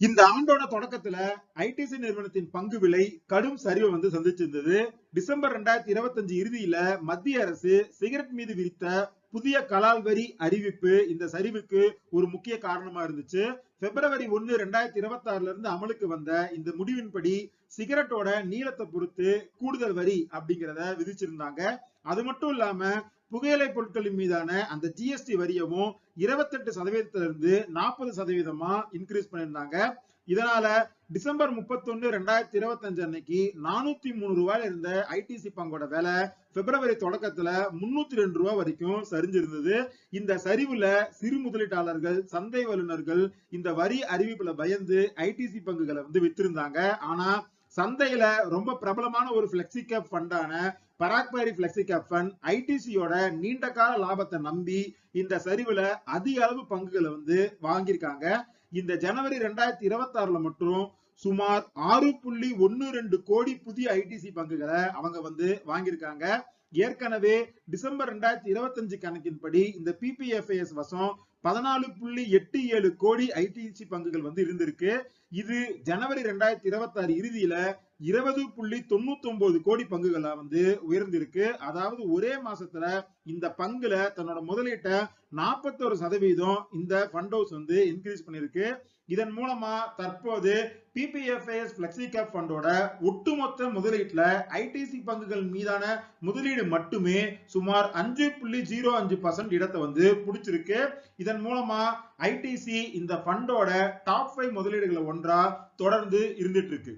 இந்த ஆண்டோட தொடக்கத்துல ஐடிசி நிறுவனத்தின் பங்கு விலை கடும் சரிவை வந்து சந்திச்சிருந்தது. டிசம்பர் ரெண்டாயிரத்தி இருபத்தஞ்சு இறுதியில மத்திய அரசு சிகரெட் மீது விரித்த புதிய கலால் வரி அறிவிப்பு இந்த சரிவுக்கு ஒரு முக்கிய காரணமா இருந்துச்சு. பிப்ரவரி ஒன்னு ரெண்டாயிரத்தி இருபத்தி ஆறுல இருந்து அமலுக்கு வந்த இந்த முடிவின்படி சிகரெட்டோட நீளத்தை பொறுத்து கூடுதல் வரி அப்படிங்கிறத விதிச்சிருந்தாங்க. அது மட்டும் இல்லாம புகையிலை பொருட்களின் மீதான அந்த ஜிஎஸ்டி வரியவும் இருபத்தெட்டு சதவீதத்துல இருந்து நாற்பது சதவீதமா இன்க்ரீஸ் பண்ணியிருந்தாங்க. இதனால டிசம்பர் முப்பத்தொன்னு ரெண்டாயிரத்தி இருபத்தி அஞ்சு அன்னைக்கு நானூத்தி மூணு ரூபாயில இருந்த ஐடிசி பங்கோட விலை பிப்ரவரி தொடக்கத்துல முன்னூத்தி ரெண்டு ரூபாய் வரைக்கும் சரிஞ்சிருந்தது. இந்த சரிவுல சிறு முதலீட்டாளர்கள் சந்தை வல்லுநர்கள் இந்த வரி அறிவிப்புல பயந்து ஐடிசி பங்குகளை வந்து வித்திருந்தாங்க. ஆனா சந்தையில ரொம்ப பிரபலமான ஒரு பிளெக்சி கேப் ஃபண்டான பராக்பேரி பிளெக்சி கேப் ஃபண்ட் ஐடிசியோட நீண்ட கால லாபத்தை நம்பி இந்த சரிவுல அதிக அளவு பங்குகளை வந்து வாங்கியிருக்காங்க. இந்த ஜனவரி ரெண்டாயிரத்தி இருபத்தி ஆறுல மட்டும் சுமார் ஆறு புள்ளி ஒன்னு ரெண்டு கோடி புதிய ஐடிசி பங்குகளை அவங்க வந்து வாங்கியிருக்காங்க. ஏற்கனவே டிசம்பர் ரெண்டாயிரத்தி இருபத்தஞ்சு கணக்கின்படி இந்த பிபிஎஃப்ஐஎஸ் வசம் பதினாலு புள்ளி எட்டு ஏழு கோடி ஐடிசி பங்குகள் வந்து இருந்திருக்கு. இது ஜனவரி ரெண்டாயிரத்தி இருபத்தி ஆறு இறுதியில இருபது புள்ளி தொண்ணூத்தி ஒன்பது கோடி பங்குகளா வந்து உயர்ந்திருக்கு. அதாவது ஒரே மாசத்துல இந்த பங்குல தன்னோட முதலீட்டை நாற்பத்தோரு சதவீதம் இந்த ஃபண்ட் ஹவுஸ் வந்து இன்க்ரீஸ் பண்ணிருக்கு. இதன் மூலமா தற்போது பிபிஎஃப்ஐஎஸ் பிளெக்சி கேப் ஃபண்டோட ஒட்டுமொத்த முதலீட்டுல ஐடிசி பங்குகள் மீதான முதலீடு மட்டுமே சுமார் அஞ்சு புள்ளி ஜீரோ அஞ்சு பர்சன்ட் இடத்தை வந்து பிடிச்சிருக்கு. இதன் மூலமா ஐடிசி இந்த ஃபண்டோட டாப் ஃபைவ் முதலீடுகளை ஒன்றா தொடர்ந்து இருந்துட்டு இருக்கு.